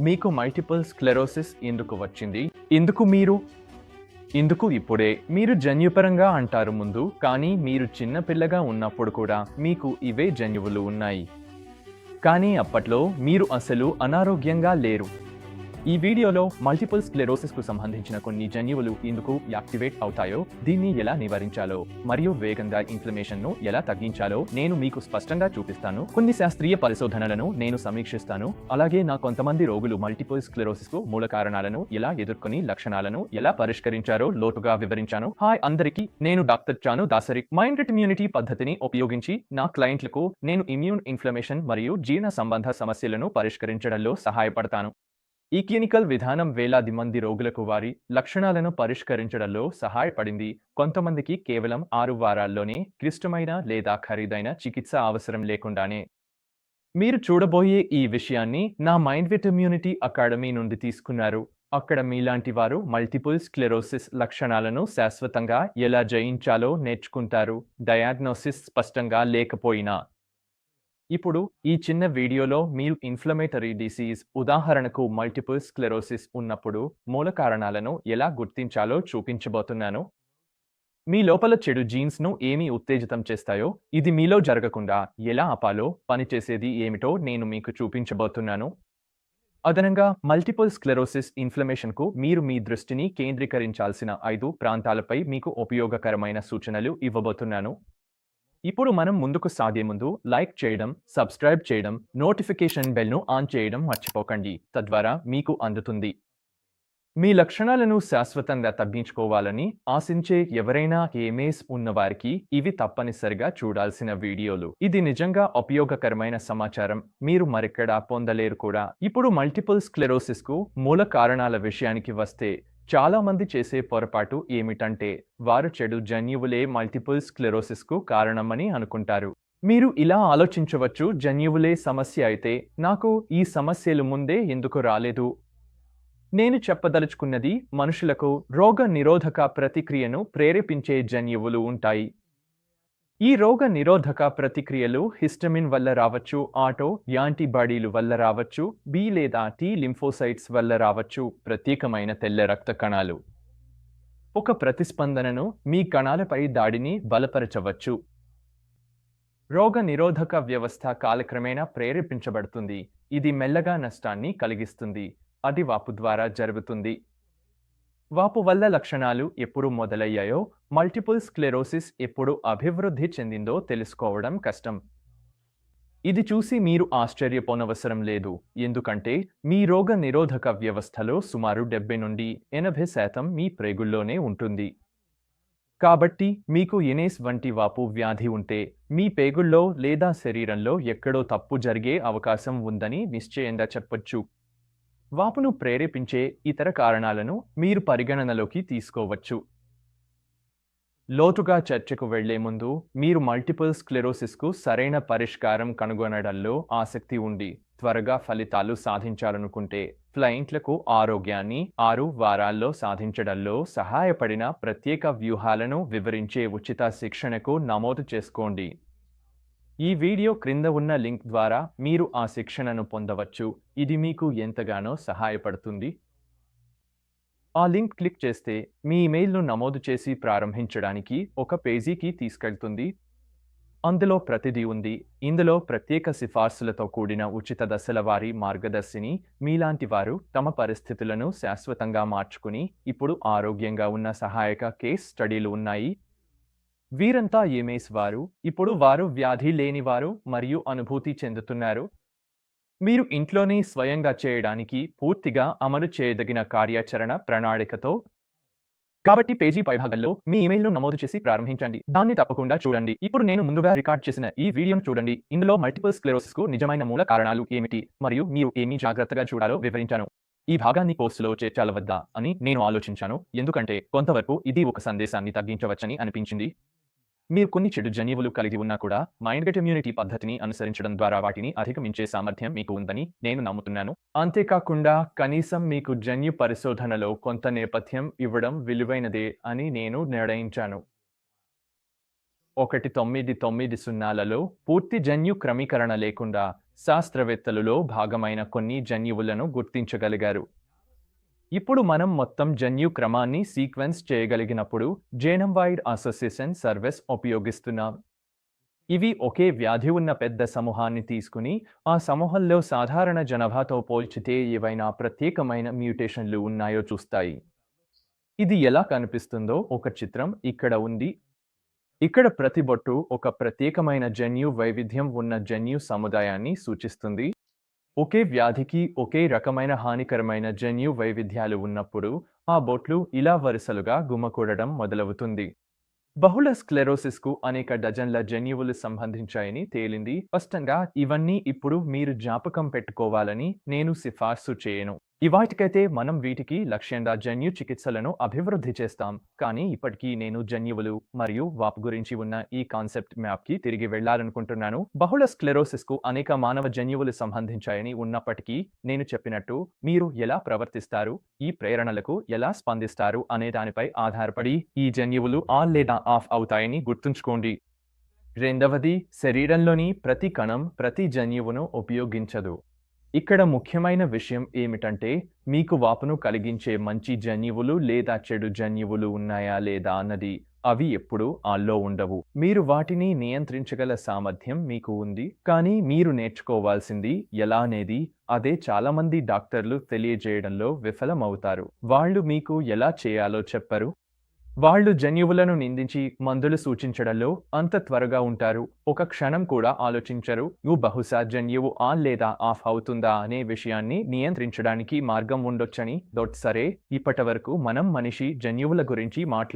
మీకు multiple sclerosis ఎందుకు వచ్చింది? ఇందుకు మీరు? ఇందుకు ఇప్పుడే? మీరు జన్యుపరంగా అంటారు ముందు కానీ మీరు చిన్నపిల్లగా ఉన్నప్పుడు కూడా మీకు ఇవే జన్యువులు ఉన్నాయి. కానీ అప్పట్లో మీరు అసలు అనారోగ్యంగా లేరు. ఈ వీడియోలో మల్టిపుల్ స్క్లెరోసిస్కు సంబంధించిన కొన్ని జన్యువులు ఎందుకు యాక్టివేట్ అవుతాయో దీన్ని ఎలా నివారించాలో మరియు వేగంగా ఇన్ఫ్లమేషన్ను ఎలా తగ్గించాలో నేను మీకు స్పష్టంగా చూపిస్తాను. కొన్ని శాస్త్రీయ పరిశోధనలను నేను సమీక్షిస్తాను. అలాగే నా కొంతమంది రోగులు మల్టిపుల్ స్క్లెరోసిస్కు మూల కారణాలను ఎలా ఎదుర్కొని లక్షణాలను ఎలా పరిష్కరించారో లోటుగా వివరించాను. హాయ్ అందరికీ నేను doctor Chanu Dasari. Mind immunity పద్ధతిని ఉపయోగించి నా క్లయింట్లకు నేను ఇమ్యూన్ ఇన్ఫ్లమేషన్ మరియు జీర్ణ సంబంధ సమస్యలను పరిష్కరించడంలో సహాయపడతాను. ఈ క్లినికల్ విధానం వేలాది మంది రోగులకు వారి లక్షణాలను పరిష్కరించడంలో సహాయపడింది. కొంతమందికి కేవలం ఆరు వారాల్లోనే క్లిష్టమైన లేదా ఖరీదైన చికిత్స అవసరం లేకుండానే. మీరు చూడబోయే ఈ విషయాన్ని నా మైండ్ విట్ ఇమ్యూనిటీ అకాడమీ నుండి తీసుకున్నారు. అక్కడ మీలాంటి వారు మల్టిపుల్ స్క్లెరోసిస్ లక్షణాలను శాశ్వతంగా ఎలా జయించాలో నేర్చుకుంటారు. డయాగ్నోసిస్ స్పష్టంగా లేకపోయినా ఇప్పుడు ఈ చిన్న వీడియోలో మీరు ఇన్ఫ్లమేటరీ డిసీజ్ ఉదాహరణకు మల్టిపుల్ స్క్లెరోసిస్ ఉన్నప్పుడు మూల కారణాలను ఎలా గుర్తించాలో చూపించబోతున్నాను. మీ లోపల చెడు జీన్స్ను ఏమి ఉత్తేజితం చేస్తాయో ఇది మీలో జరగకుండా ఎలా ఆపాలో పనిచేసేది ఏమిటో నేను మీకు చూపించబోతున్నాను. అదనంగా మల్టిపుల్ స్క్లెరోసిస్ ఇన్ఫ్లమేషన్కు మీరు మీ దృష్టిని కేంద్రీకరించాల్సిన ఐదు ప్రాంతాలపై మీకు ఉపయోగకరమైన సూచనలు ఇవ్వబోతున్నాను. ఇప్పుడు మనం ముందుకు సాగే ముందు లైక్ చేయడం సబ్స్క్రైబ్ చేయడం నోటిఫికేషన్ బెల్ను ఆన్ చేయడం మర్చిపోకండి. తద్వారా మీకు అందుతుంది. మీ లక్షణాలను శాశ్వతంగా తగ్గించుకోవాలని ఆశించే ఎవరైనా ఏమేస్ ఉన్నవారికి ఇవి తప్పనిసరిగా చూడాల్సిన వీడియోలు. ఇది నిజంగా ఉపయోగకరమైన సమాచారం. మీరు మరెక్కడా పొందలేరు కూడా. ఇప్పుడు మల్టిపుల్ స్క్లెరోసిస్కు మూల కారణాల విషయానికి వస్తే చాలామంది చేసే పొరపాటు ఏమిటంటే వారు చెడు జన్యువులే మల్టిపుల్ స్క్లెరోసిస్కు కారణమని అనుకుంటారు. మీరు ఇలా ఆలోచించవచ్చు జన్యువులే సమస్య అయితే నాకు ఈ సమస్యలు ముందే ఎందుకు రాలేదు? నేను చెప్పదలుచుకున్నది మనుషులకు రోగ నిరోధక ప్రతిక్రియను ప్రేరేపించే జన్యువులు ఉంటాయి. ఈ రోగ నిరోధక ప్రతిక్రియలు హిస్టమిన్ వల్ల రావచ్చు ఆటో యాంటీబాడీలు వల్ల రావచ్చు బి లేదా టీ లింఫోసైట్స్ వల్ల రావచ్చు. ప్రత్యేకమైన తెల్ల రక్త కణాలు. ఒక ప్రతిస్పందనను మీ కణాలపై దాడిని బలపరచవచ్చు. రోగ నిరోధక వ్యవస్థ కాలక్రమేణా ప్రేరేపించబడుతుంది. ఇది మెల్లగా నష్టాన్ని కలిగిస్తుంది. అది వాపు ద్వారా జరుగుతుంది. వాపు వల్ల లక్షణాలు ఎప్పుడు మొదలయ్యాయో మల్టిపుల్ స్క్లెరోసిస్ ఎప్పుడు అభివృద్ధి చెందిందో తెలుసుకోవడం కష్టం. ఇది చూసి మీరు ఆశ్చర్యపోనవసరం లేదు. ఎందుకంటే మీ రోగ నిరోధక వ్యవస్థలో సుమారు డెబ్బై నుండి ఎనభై శాతం మీ ప్రేగుల్లోనే ఉంటుంది. కాబట్టి మీకు ఎనేస్ వంటి వాపు వ్యాధి ఉంటే మీ పేగుల్లో లేదా శరీరంలో ఎక్కడో తప్పు జరిగే అవకాశం ఉందని నిశ్చయంగా చెప్పొచ్చు. వాపును ప్రేరేపించే ఇతర కారణాలను మీరు పరిగణనలోకి తీసుకోవచ్చు. లోతుగా చర్చకు వెళ్ళే ముందు మీరు మల్టిపుల్ స్క్లెరోసిస్కు సరైన పరిష్కారం కనుగొనడంలో ఆసక్తి ఉండి త్వరగా ఫలితాలు సాధించాలనుకుంటే క్లయింట్లకు ఆరోగ్యాన్ని ఆరు వారాల్లో సాధించడంలో సహాయపడిన ప్రత్యేక వ్యూహాలను వివరించే ఉచిత శిక్షణకు నమోదు చేసుకోండి. ఈ వీడియో క్రింద ఉన్న లింక్ ద్వారా మీరు ఆ శిక్షణను పొందవచ్చు. ఇది మీకు ఎంతగానో సహాయపడుతుంది. ఆ లింక్ క్లిక్ చేస్తే మీ ఇమెయిల్ను నమోదు చేసి ప్రారంభించడానికి ఒక పేజీకి తీసుకెళ్తుంది. అందులో ప్రతిదీ ఉంది. ఇందులో ప్రత్యేక సిఫార్సులతో కూడిన ఉచిత దశల వారి మార్గదర్శిని మీలాంటి వారు తమ పరిస్థితులను శాశ్వతంగా మార్చుకుని ఇప్పుడు ఆరోగ్యంగా ఉన్న సహాయక కేస్ స్టడీలు ఉన్నాయి. వీరంతా ఏమేస్ వారు? ఇప్పుడు వారు వ్యాధి లేనివారు మరియు అనుభూతి చెందుతున్నారు. మీరు ఇంట్లోనే స్వయంగా చేయడానికి పూర్తిగా అమలు చేయదగిన కార్యాచరణ ప్రణాళికతో కాబట్టి పేజీ పైభాగంలో మీ ఇమెయిల్ను నమోదు చేసి ప్రారంభించండి. దాన్ని తప్పకుండా చూడండి. ఇప్పుడు నేను ముందుగా రికార్డ్ చేసిన ఈ వీడియోను చూడండి. ఇందులో మల్టిపుల్ స్క్లెరోసిస్కు నిజమైన మూల కారణాలు ఏమిటి? మరియు మీరు ఏమి జాగ్రత్తగా చూడాలో వివరించాను. ఈ భాగాన్ని కోర్సులో చేర్చాల వద్దా అని నేను ఆలోచించాను. ఎందుకంటే కొంతవరకు ఇది ఒక సందేశాన్ని తగ్గించవచ్చని అనిపించింది. మీరు కొన్ని చెడు జన్యువులు కలిగి ఉన్నా కూడా మైండ్ గెట్ ఇమ్యూనిటీ పద్ధతిని అనుసరించడం ద్వారా వాటిని అధిగమించే సామర్థ్యం మీకు ఉందని నేను నమ్ముతున్నాను. అంతేకాకుండా కనీసం మీకు జన్యు పరిశోధనలో కొంత నేపథ్యం ఇవ్వడం విలువైనదే అని నేను నిర్ణయించాను. ఒకటి తొమ్మిది తొమ్మిది సున్నాలలో పూర్తి జన్యు క్రమీకరణ లేకుండా శాస్త్రవేత్తలలో భాగమైన కొన్ని జన్యువులను గుర్తించగలిగారు. ఇప్పుడు మనం మొత్తం జన్యు క్రమాన్ని సీక్వెన్స్ చేయగలిగినప్పుడు జేనమ్ వైడ్ అసోసియేషన్ సర్వీస్ ఉపయోగిస్తున్నాం. ఇవి ఒకే వ్యాధి ఉన్న పెద్ద సమూహాన్ని తీసుకుని ఆ సమూహంలో సాధారణ జనాభాతో పోల్చితే ఏవైనా ప్రత్యేకమైన మ్యూటేషన్లు ఉన్నాయో చూస్తాయి. ఇది ఎలా కనిపిస్తుందో ఒక చిత్రం ఇక్కడ ఉంది. ఇక్కడ ప్రతి బొట్టు ఒక ప్రత్యేకమైన జన్యు వైవిధ్యం ఉన్న జన్యు సముదాయాన్ని సూచిస్తుంది. ఒకే వ్యాధికి ఒకే రకమైన హానికరమైన జన్యు వైవిధ్యాలు ఉన్నప్పుడు ఆ బొట్లు ఇలా వరుసలుగా గుమ్మకూడడం మొదలవుతుంది. బహుళ స్క్లెరోసిస్కు అనేక డజన్ల జన్యువులు సంబంధించాయని తేలింది. స్పష్టంగా ఇవన్నీ ఇప్పుడు మీరు జ్ఞాపకం పెట్టుకోవాలని నేను సిఫార్సు చేయను. ఇవాటికైతే మనం వీటికి లక్ష్యంగా జన్యు చికిత్సలను అభివృద్ధి చేస్తాం. కానీ ఇప్పటికీ నేను జన్యువులు మరియు వాప్ గురించి ఉన్న ఈ కాన్సెప్ట్ మ్యాప్కి తిరిగి వెళ్ళాలనుకుంటున్నాను. బహుళ స్క్లెరోసిస్కు అనేక మానవ జన్యువులు సంబంధించాయని ఉన్నప్పటికీ నేను చెప్పినట్టు మీరు ఎలా ప్రవర్తిస్తారు ఈ ప్రేరణలకు ఎలా స్పందిస్తారు అనే దానిపై ఆధారపడి ఈ జన్యువులు ఆన్ లేదా ఆఫ్ అవుతాయని గుర్తుంచుకోండి. రెండవది శరీరంలోని ప్రతి కణం ప్రతి జన్యువును ఉపయోగించదు. ఇక్కడ ముఖ్యమైన విషయం ఏమిటంటే మీకు వాపును కలిగించే మంచి జన్యువులు లేదా చెడు జన్యువులు ఉన్నాయా లేదా అన్నది అవి ఎప్పుడూ ఆల్లో ఉండవు. మీరు వాటిని నియంత్రించగల సామర్థ్యం మీకు ఉంది. కానీ మీరు నేర్చుకోవాల్సింది ఎలా అనేది అదే చాలామంది డాక్టర్లు తెలియజేయడంలో విఫలమవుతారు. వాళ్ళు మీకు ఎలా చేయాలో చెప్పరు. వాళ్ళు జన్యువులను నిందించి మందులు సూచించడంలో అంత త్వరగా ఉంటారు. ఒక క్షణం కూడా ఆలోచించరు. నువ్వు బహుశా జన్యువు ఆన్ లేదా ఆఫ్ అవుతుందా అనే విషయాన్ని నియంత్రించడానికి మార్గం ఉండొచ్చని. దొట్ సరే ఇప్పటి వరకు మనం మనిషి జన్యువుల గురించి మాట్లా